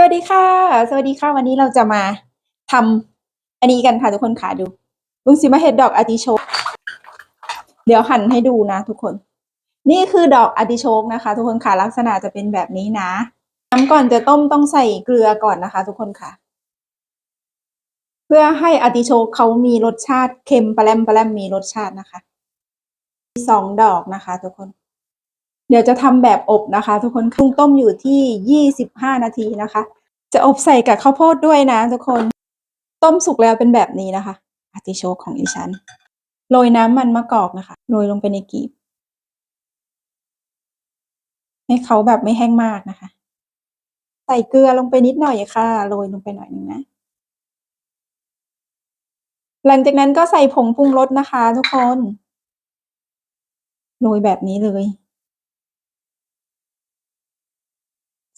สวัสดีค่ะ สวัสดีค่ะ วันนี้เราจะมาทำอันนี้กันค่ะทุกคนค่ะดูลุงสิมาเห็ดดอกอาติโชกเดี๋ยวหั่นให้ดูนะทุกคน นี่คือดอกอาติโชกนะคะ ทุกคนค่ะลักษณะจะเป็นแบบนี้นะน้ำก่อนจะต้มต้องใส่เกลือก่อนนะคะ ทุกคนค่ะ เพื่อให้อาติโชกเขามีรสชาติเค็มปลาแรมปลาแรมมีรสชาตินะคะสองดอกนะคะ ทุกคน เดี๋ยวจะทำแบบอบนะคะ ทุกคนคุงต้มอยู่ที่ยี่สิบห้านาทีนะคะ จะอบใส่กับข้าวโพดด้วยนะ ทุกคน ต้มสุกแล้วเป็นแบบนี้นะคะอาติโชกของดิฉัน โรยน้ำมันมะกอกนะคะ โรยลงไปในกีบ ให้เขาแบบไม่แห้งมากนะคะ ใส่เกลือลงไปนิดหน่อยค่ะ โรยลงไปหน่อยหนึ่งนะ หลังจากนั้นก็ใส่ผงปรุงรสนะคะ ทุกคน โรยแบบนี้เลย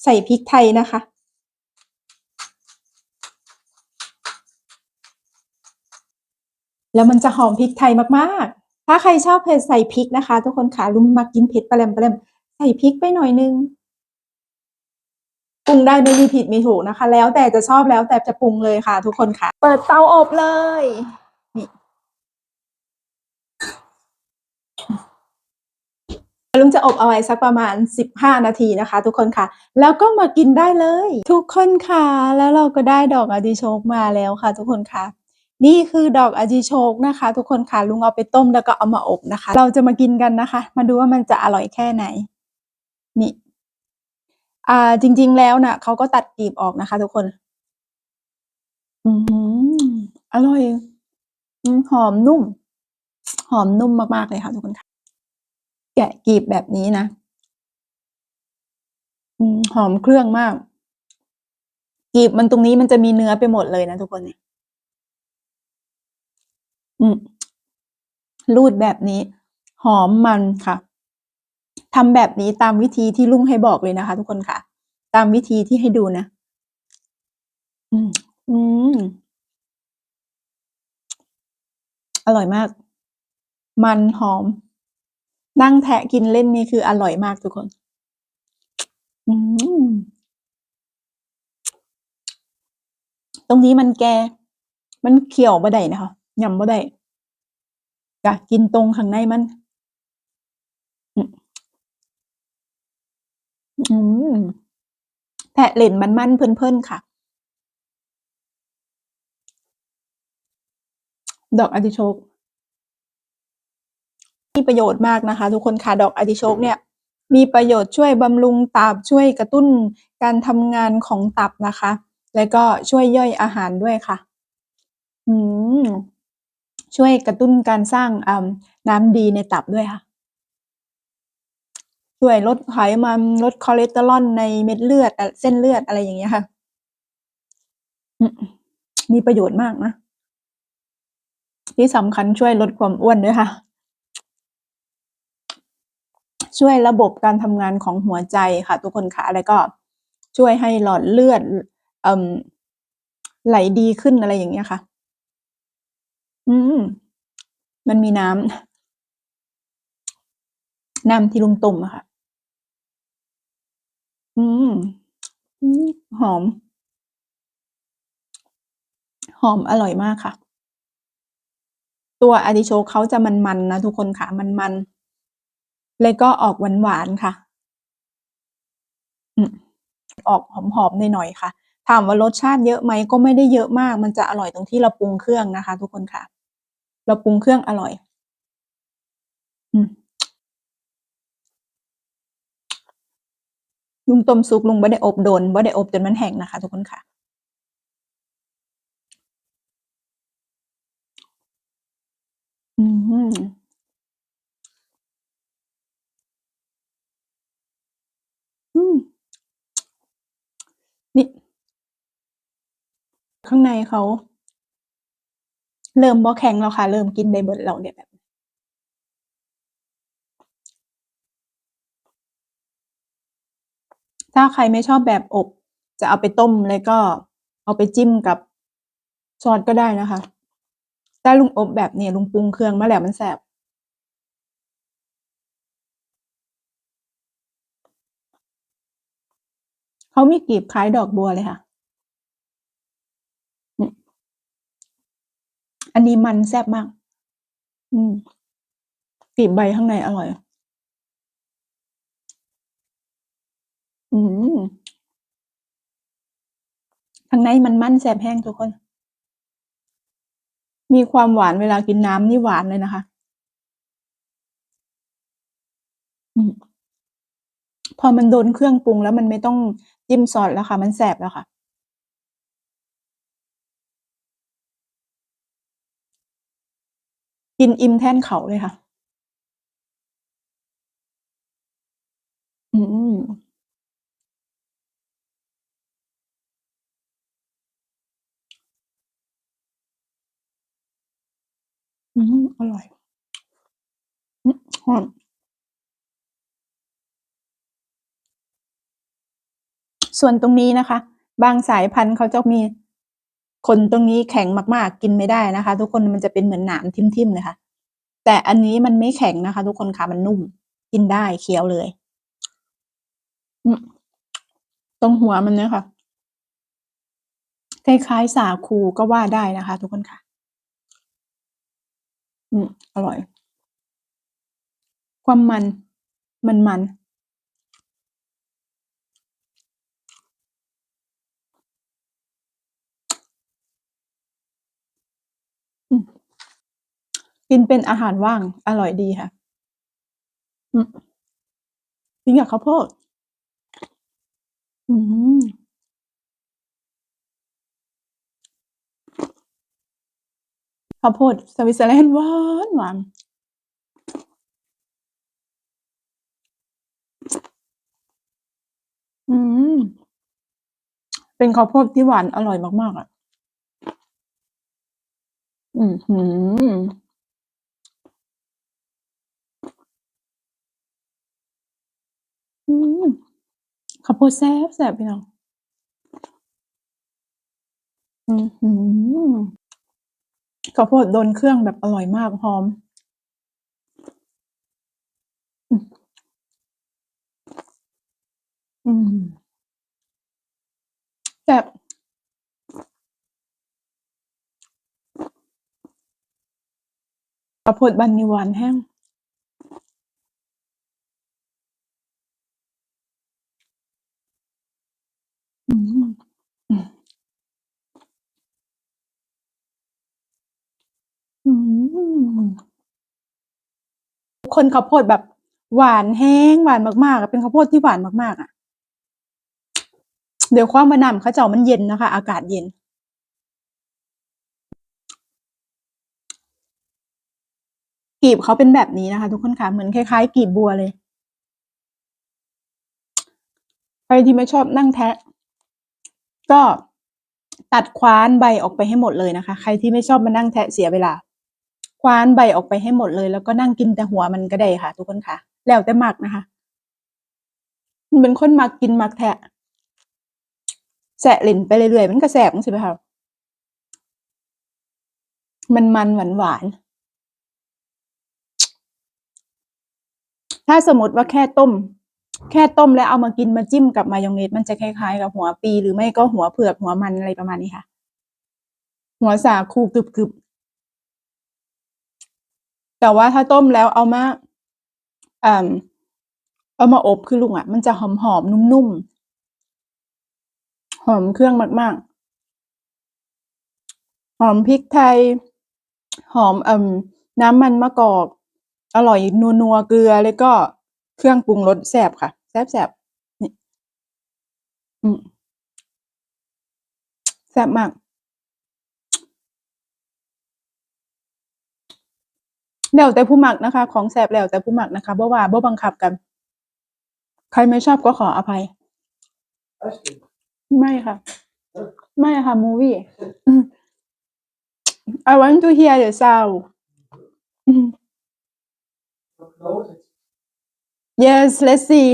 ใส่พริกไทยนะคะ แล้วมันจะหอมพริกไทยมากๆ ถ้าใครชอบเผ็ดใส่พริกนะคะ ทุกคนค่ะลุงมากินเผ็ดปลาแรมปลาแรมใส่พริกไปหน่อยนึงปรุงได้ไม่มีผิดมีถูกนะคะ แล้วแต่จะชอบแล้วแต่จะปรุงเลยค่ะ ทุกคนค่ะ เปิดเตาอบเลยนี่ ลุงจะอบเอาไว้สักประมาณ 15 นาทีนะคะ ทุกคนค่ะ แล้วก็มากินได้เลย ทุกคนค่ะ แล้วเราก็ได้ดอกอจิโชกมาแล้วค่ะ ทุกคนค่ะ นี่คือดอกอจิโชกนะคะ ทุกคนค่ะลุงเอาไปต้มแล้วก็เอามาอบนะคะ เราจะมากินกันนะคะ มาดูว่ามันจะอร่อยแค่ไหน นี่อ่าจริง ๆแล้วน่ะเขาก็ตัดกลีบออกนะคะ ทุกคน อืมอร่อยอืมหอมนุ่ม หอมนุ่มมากๆเลยค่ะ ทุกคนค่ะ กะกีบแบบนี้นะหอมเครื่องมาก กีบมันตรงนี้มันจะมีเนื้อไปหมดเลยนะทุกคนเนี่ยรูดแบบนี้ หอมมันค่ะทำแบบนี้ตามวิธีที่ลุงให้บอกเลยนะคะ ทุกคนค่ะ ตามวิธีที่ให้ดูนะอืมอืมอร่อยมาก มันหอม นั่งแทะกินเล่นนี่คืออร่อยมากทุกคน ตรงนี้มันแก่มันเคี่ยวบ่ได้นะคะยำบ่ได้อยกินตรงข้างในมัน อืมแทะเล่นมันๆเพลินๆค่ะ ดอกอติโชก มีประโยชน์มากนะคะ ทุกคนค่ะดอกอติโชกเนี่ยมีประโยชน์ช่วยบำรุงตับช่วยกระตุ้นการทำงานของตับนะคะ แล้วก็ช่วยย่อยอาหารด้วยค่ะ อืมช่วยกระตุ้นการสร้างน้ำดีในตับด้วยค่ะ ช่วยลดไขมันลดคอเลสเตอรอลในเม็ดเลือดเส้นเลือดอะไรอย่างเงี้ยค่ะ มีประโยชน์มากนะ ที่สำคัญช่วยลดความอ้วนด้วยค่ะ ช่วยระบบการทำงานของหัวใจค่ะ ทุกคนค่ะแล้วก็ช่วยให้หลอดเลือดอไหลดีขึ้นอะไรอย่างเงี้ยค่ะ อืม มันมีน้ำน้ำที่ลุงต้มอะค่ะ อืมหอม หอมอร่อยมากค่ะ ตัวอาร์ติโชเขาจะมันๆนะทุกคนค่ะ มันๆ แล้วก็ออกหวานๆค่ะอออกหอมๆหน่อยๆค่ะ ถามว่ารสชาติเยอะไหมก็ไม่ได้เยอะมาก มันจะอร่อยตรงที่เราปรุงเครื่องนะคะ ทุกคนค่ะ เราปรุงเครื่องอร่อย อืมลุงต้มสุกลุงบ่ได้อบโดนบ่ได้อบจนมันแห้งนะคะ ทุกคนค่ะ อืม อืม นี่ ข้างในเขาเริ่มบ่แข็งแล้วค่ะ เริ่มกินได้เบิดแล้วเนี่ยแบบถ้าใครไม่ชอบแบบอบ จะเอาไปต้มแล้วก็เอาไปจิ้มกับซอสก็ได้นะคะแต่ลุงอบแบบเนี้ลุงปรุงเครื่องมาแล้วมันแซ่บเขามีกลีบคล้ายดอกบัวเลยค่ะอืม อันนี้มันแซ่บมาก อืมกลีบใบข้างในอร่อย อืมข้างในมันมันแซ่บแห้งทุกคน มีความหวานเวลากินน้ำนี่หวานเลยนะคะอืมพอมันโดนเครื่องปรุงแล้วมันไม่ต้องจิ้มซอสแล้วค่ะ มันแซบแล้วค่ะ กินอิ่มแทนเขาเลยค่ะ อืม อืม อร่อยอือหอมส่วนตรงนี้นะคะ บางสายพันธุ์เขาจะมี ขนตรงนี้แข็งมากๆ กินไม่ได้นะคะ ทุกคนมันจะเป็นเหมือนหนามทิ่มๆเลยค่ะ แต่อันนี้มันไม่แข็งนะคะ ทุกคนค่ะมันนุ่ม กินได้เคี้ยวเลยตรงหัวมันเนี่ยค่ะคล้ายๆสาคูก็ว่าได้นะคะ ทุกคนค่ะ อืมอร่อย ความมันมันๆอืม กินเป็นอาหารว่าง อร่อยดีค่ะกินกับข้าวโพดอืมข้าวโพดสวิตเซอร์แลนด์หวานหวานอืม เป็นข้าวโพดที่หวานอร่อยมาก ๆ อะ อื้อฮือ อืม ข้าวโพดแซ่บแซ่บพี่น้องอื้อฮือข้าวโพดโดนเครื่องแบบอร่อยมากหอม อืออืมแซ่บข้าวโพดบ้านนี้หวานแรง อืม อือ อื้อฮือ คนข้าวโพดแบบหวานแรงหวานมากๆเป็นข้าวโพดที่หวานมากๆอะ เด้วยวความว่าน้ำเขาเจ้ามันเย็นนะคะ อากาศเย็น กีบเขาเป็นแบบนี้นะคะ ทุกคนค่ะ เหมือนคล้ายๆ กีบบัวเลย ใครที่ไม่ชอบนั่งแทะ ก็ตัดคว้านใบออกไปให้หมดเลยนะคะ ใครที่ไม่ชอบมานั่งแทะเสียเวลา คว้านใบออกไปให้หมดเลย แล้วก็นั่งกินแต่หัวมันก็ได้ค่ะ ทุกคนค่ะ แล้วแต่มักนะคะหนูเป็นคนมักกินมักแทะแซะเล่นไปเรื่อยๆมันก็แซ่บจั่งซี้แหมค่ะมันๆหวานถ้าสมมติว่าแค่ต้ม แค่ต้มแล้วเอามากินมาจิ้มกับมายองเนสมันจะคล้ายๆกับหัวปีหรือไม่ก็หัวเผือกหัวมันอะไรประมาณนี้ค่ะ หัวสาคูกรึบๆ แต่ว่าถ้าต้มแล้วเอามาเอ่อเอามาอบคือลุงอะมันจะหอมๆนุ่มๆ หอมเครื่องมากๆ หอมพริกไทย หอมเอ่อน้ำมันมะกอก อร่อยนัวๆเกลือแล้วก็เครื่องปรุงรสแซบค่ะแซ่บนี่ อืมแซบมาก แล้วแต่ผู้หมักนะคะ ของแซ่บแล้วแต่ผู้หมักนะคะบ่ว่าบ่บังคับกัน ใครไม่ชอบก็ขออภัย ไม่ค่ะ ไม่ค่ะมูวี่ I want to hear the soundYes let's see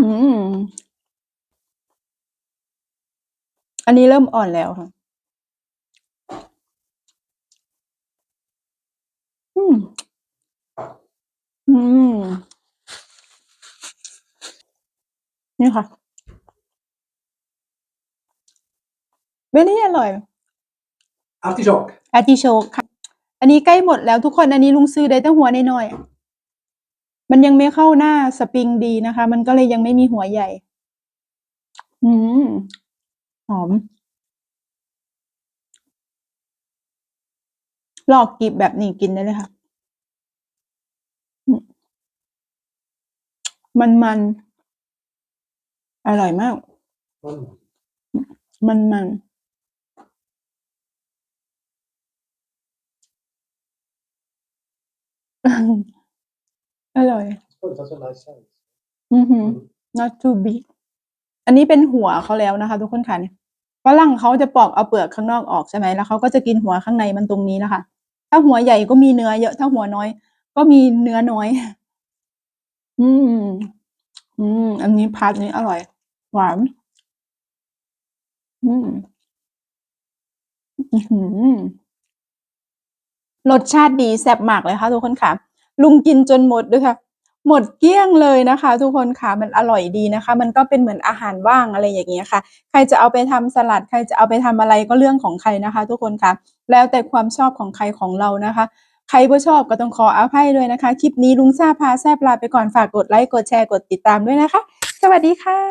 อืมอันนี้เริ่มอ่อนแล้วค่ะ อืม อืม นี่ค่ะเว้ยนี่อร่อย Artichoke. อาร์ติโชกค่ะ อันนี้ใกล้หมดแล้วทุกคน อันนี้ลุงซื้อได้ตั้งหัวน้อยๆอะมันยังไม่เข้าหน้าสปริงดีนะคะ มันก็เลยยังไม่มีหัวใหญ่ อืม หอม หลอกกิบแบบนี้กินได้เลยค่ะ มันมันอร่อยมาก มันมันอร่อย อือหือ not too big อันนี้เป็นหัวเขาแล้วนะคะ ทุกคนค่ะเนี่ยฝรั่งเขาจะปอกเอาเปลือกข้างนอกออกใช่ไหมแล้วเขาก็จะกินหัวข้างในมันตรงนี้นะคะ ถ้าหัวใหญ่ก็มีเนื้อเยอะ ถ้าหัวน้อย ก็มีเนื้อน้อย อืม อืม อันนี้พาร์ทนี้อร่อย หวาน อืมอือหือรสชาติดีแซ่บมากเลยค่ะทุกคนค่ะ ลุงกินจนหมดด้วยค่ะ หมดเกลี้ยงเลยนะคะ ทุกคนค่ะมันอร่อยดีนะคะ มันก็เป็นเหมือนอาหารว่างอะไรอย่างเงี้ยค่ะ ใครจะเอาไปทำสลัด ใครจะเอาไปทำอะไรก็เรื่องของใครนะคะ ทุกคนค่ะ แล้วแต่ความชอบของใครของเรานะคะ ใครบ่ชอบก็ต้องขออภัยด้วยนะคะ คลิปนี้ลุงซาพาแซบลาไปก่อนฝากกดไลค์กดแชร์กดติดตามด้วยนะคะ สวัสดีค่ะ